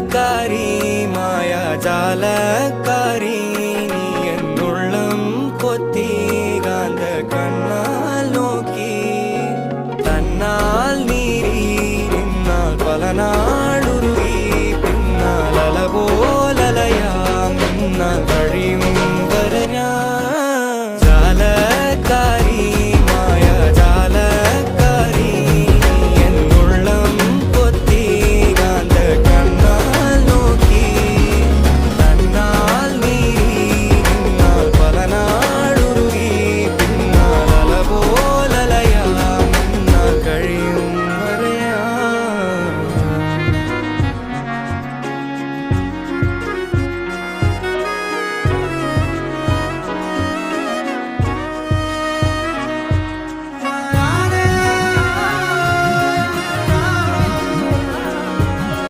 ஜாலக்காரி மாயா ஜாலக்காரி நீ என்னுள்ளம் கொத்தி காந்த கண்ணால் நோக்கி. தன்னால் நீரி பின்னால் பல நாளுருவி பின்னால் அலபோலலை